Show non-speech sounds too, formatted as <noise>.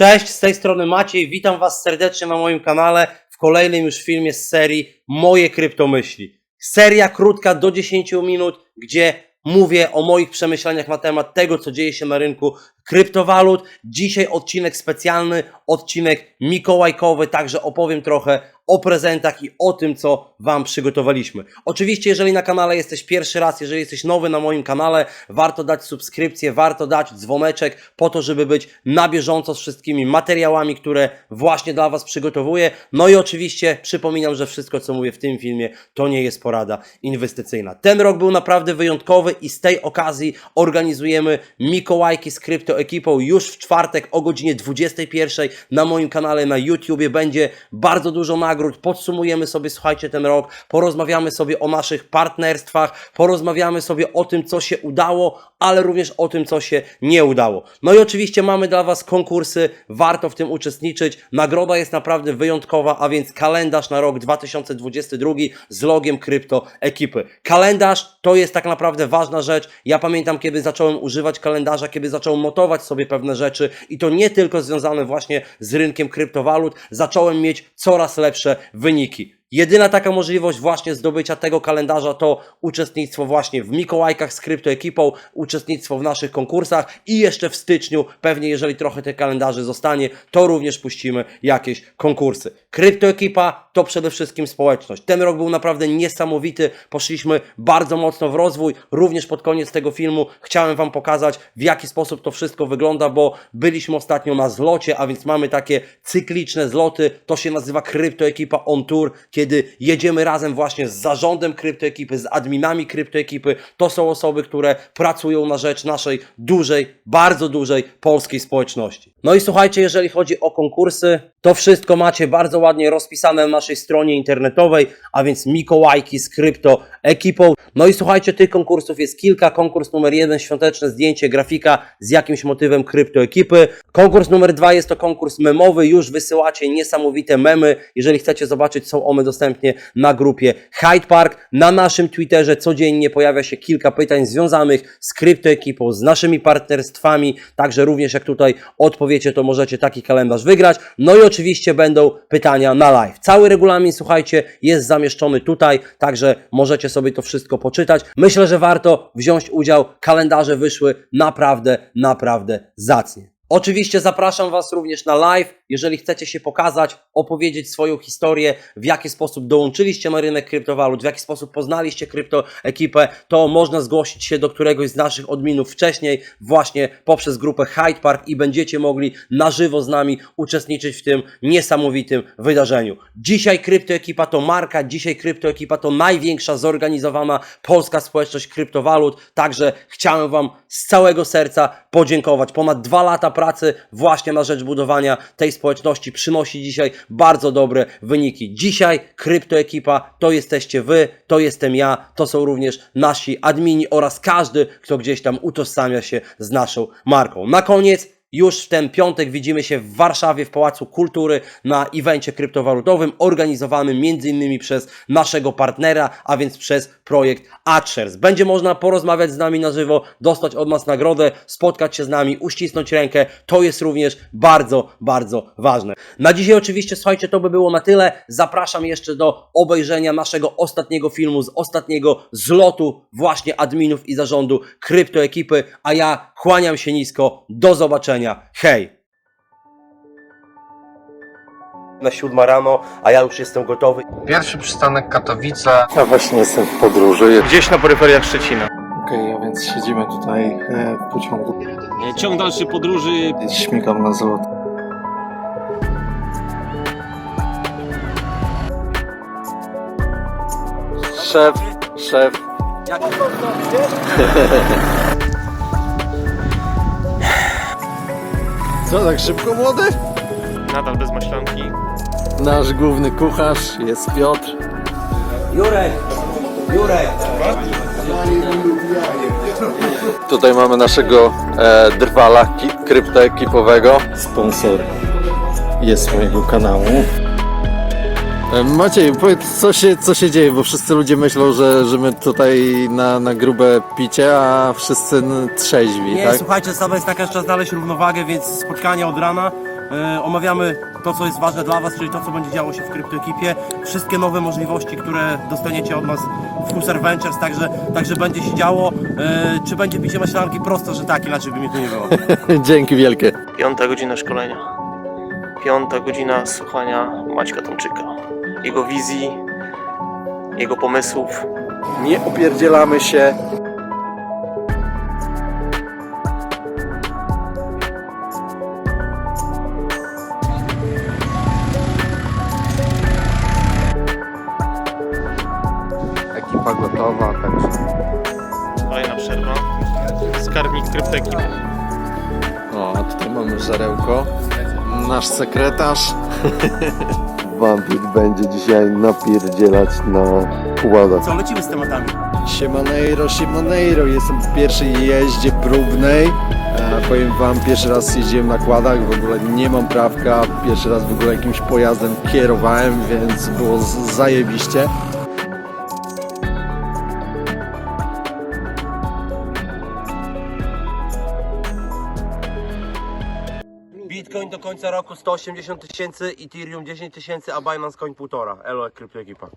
Cześć, z tej strony Maciej, witam Was serdecznie na moim kanale w kolejnym już filmie z serii Moje kryptomyśli. Seria krótka do 10 minut, gdzie mówię o moich przemyśleniach na temat tego, co dzieje się na rynku kryptowalut. Dzisiaj odcinek specjalny, odcinek mikołajkowy, także opowiem trochę o prezentach i o tym, co Wam przygotowaliśmy. Oczywiście, jeżeli na kanale jesteś pierwszy raz, jeżeli jesteś nowy na moim kanale, warto dać subskrypcję, warto dać dzwoneczek po to, żeby być na bieżąco z wszystkimi materiałami, które właśnie dla Was przygotowuję. No i oczywiście przypominam, że wszystko, co mówię w tym filmie, to nie jest porada inwestycyjna. Ten rok był naprawdę wyjątkowy i z tej okazji organizujemy Mikołajki z kryptoekipą już w czwartek o godzinie 21 na moim kanale na YouTubie. Będzie bardzo dużo nagród. Podsumujemy sobie, słuchajcie, ten rok, porozmawiamy sobie o naszych partnerstwach, porozmawiamy sobie o tym, co się udało, ale również o tym, co się nie udało. No i oczywiście mamy dla Was konkursy, warto w tym uczestniczyć. Nagroda jest naprawdę wyjątkowa, a więc kalendarz na rok 2022 z logiem krypto ekipy. Kalendarz to jest tak naprawdę ważna rzecz. Ja pamiętam, kiedy zacząłem używać kalendarza, kiedy zacząłem notować sobie pewne rzeczy i to nie tylko związane właśnie z rynkiem kryptowalut, zacząłem mieć coraz lepsze wyniki. Jedyna taka możliwość właśnie zdobycia tego kalendarza to uczestnictwo właśnie w Mikołajkach z kryptoekipą, uczestnictwo w naszych konkursach i jeszcze w styczniu, pewnie jeżeli trochę tych kalendarzy zostanie, to również puścimy jakieś konkursy. Kryptoekipa to przede wszystkim społeczność. Ten rok był naprawdę niesamowity, poszliśmy bardzo mocno w rozwój, również pod koniec tego filmu chciałem Wam pokazać w jaki sposób to wszystko wygląda, bo byliśmy ostatnio na zlocie, a więc mamy takie cykliczne zloty, to się nazywa Kryptoekipa on Tour, kiedy jedziemy razem właśnie z zarządem kryptoekipy, z adminami kryptoekipy. To są osoby, które pracują na rzecz naszej dużej, bardzo dużej polskiej społeczności. No i słuchajcie, jeżeli chodzi o konkursy, to wszystko macie bardzo ładnie rozpisane na naszej stronie internetowej, a więc Mikołajki z kryptoekipą. No i słuchajcie, tych konkursów jest kilka. Konkurs numer jeden, świąteczne zdjęcie, grafika z jakimś motywem kryptoekipy. Konkurs numer dwa jest to konkurs memowy. Już wysyłacie niesamowite memy. Jeżeli chcecie zobaczyć, są one dostępnie na grupie Hyde Park. Na naszym Twitterze codziennie pojawia się kilka pytań związanych z kryptoekipą, z naszymi partnerstwami. Także również jak tutaj odpowiecie, to możecie taki kalendarz wygrać. No i oczywiście będą pytania na live. Cały regulamin, słuchajcie, jest zamieszczony tutaj, także możecie sobie to wszystko poczytać. Myślę, że warto wziąć udział. Kalendarze wyszły naprawdę, naprawdę zacnie. Oczywiście zapraszam Was również na live, jeżeli chcecie się pokazać, opowiedzieć swoją historię, w jaki sposób dołączyliście na rynek kryptowalut, w jaki sposób poznaliście kryptoekipę, to można zgłosić się do któregoś z naszych adminów wcześniej, właśnie poprzez grupę Hyde Park i będziecie mogli na żywo z nami uczestniczyć w tym niesamowitym wydarzeniu. Dzisiaj kryptoekipa to marka, dzisiaj kryptoekipa to największa zorganizowana polska społeczność kryptowalut, także chciałem Wam z całego serca podziękować. Ponad dwa lata pracy właśnie na rzecz budowania tej społeczności przynosi dzisiaj bardzo dobre wyniki. Dzisiaj kryptoekipa to jesteście Wy, to jestem ja, to są również nasi admini oraz każdy, kto gdzieś tam utożsamia się z naszą marką. Na koniec już w ten piątek widzimy się w Warszawie w Pałacu Kultury na evencie kryptowalutowym organizowanym m.in. przez naszego partnera, a więc przez projekt AdShares. Będzie można porozmawiać z nami na żywo, dostać od nas nagrodę, spotkać się z nami, uścisnąć rękę. To jest również bardzo, bardzo ważne. Na dzisiaj oczywiście, słuchajcie, to by było na tyle. Zapraszam jeszcze do obejrzenia naszego ostatniego filmu z ostatniego zlotu właśnie adminów i zarządu kryptoekipy, a ja kłaniam się nisko. Do zobaczenia. Hej! Na siódma rano, a ja już jestem gotowy. Pierwszy przystanek Katowice. Ja właśnie jestem w podróży. Gdzieś na peryferiach Szczecina. Okej, a więc siedzimy tutaj e, w pociągu. Ciąg dalszej podróży Śmigam na zlot. Szef, szef. Co, tak szybko młody? nadal bez maślanki. Nasz główny kucharz jest Piotr. Jurek! Jurek! Tutaj mamy naszego e, drwala ki, kryptoekipowego. Sponsor jest mojego kanału. Maciej, powiedz co się, co się dzieje, bo wszyscy ludzie myślą, że, że my tutaj na, na grube picie, a wszyscy trzeźwi, Nie, tak? słuchajcie, zasada jest taka, że trzeba znaleźć równowagę, więc spotkania od rana e, omawiamy to, co jest ważne dla Was, czyli to, co będzie działo się w kryptoekipie, wszystkie nowe możliwości, które dostaniecie od nas w Huser Ventures, także, także będzie się działo. E, czy będzie picie maślanki? Prosto, że tak, inaczej by mnie tu nie było. <laughs> Dzięki wielkie. Piąta godzina szkolenia. Piąta godzina słuchania Maćka Tomczyka. Jego wizji, jego pomysłów. Nie opierdzielamy się. ekipa gotowa, także Kolejna przerwa. Skarbnik kryptekipy. O, a tutaj mamy żarełko. Nasz sekretarz. <laughs> Wampir będzie dzisiaj napierdzielać na układach. Co, lecimy z tematami. Siemanejro, siemanejro, jestem w pierwszej jeździe próbnej. E, powiem wam, pierwszy raz jeździłem na kładach, w ogóle nie mam prawka, pierwszy raz w ogóle jakimś pojazdem kierowałem, więc było zajebiście. Bitcoin do końca roku 180 tysięcy, Ethereum 10 tysięcy, a Binance Coin 1,5. Elo, kryptoekipa.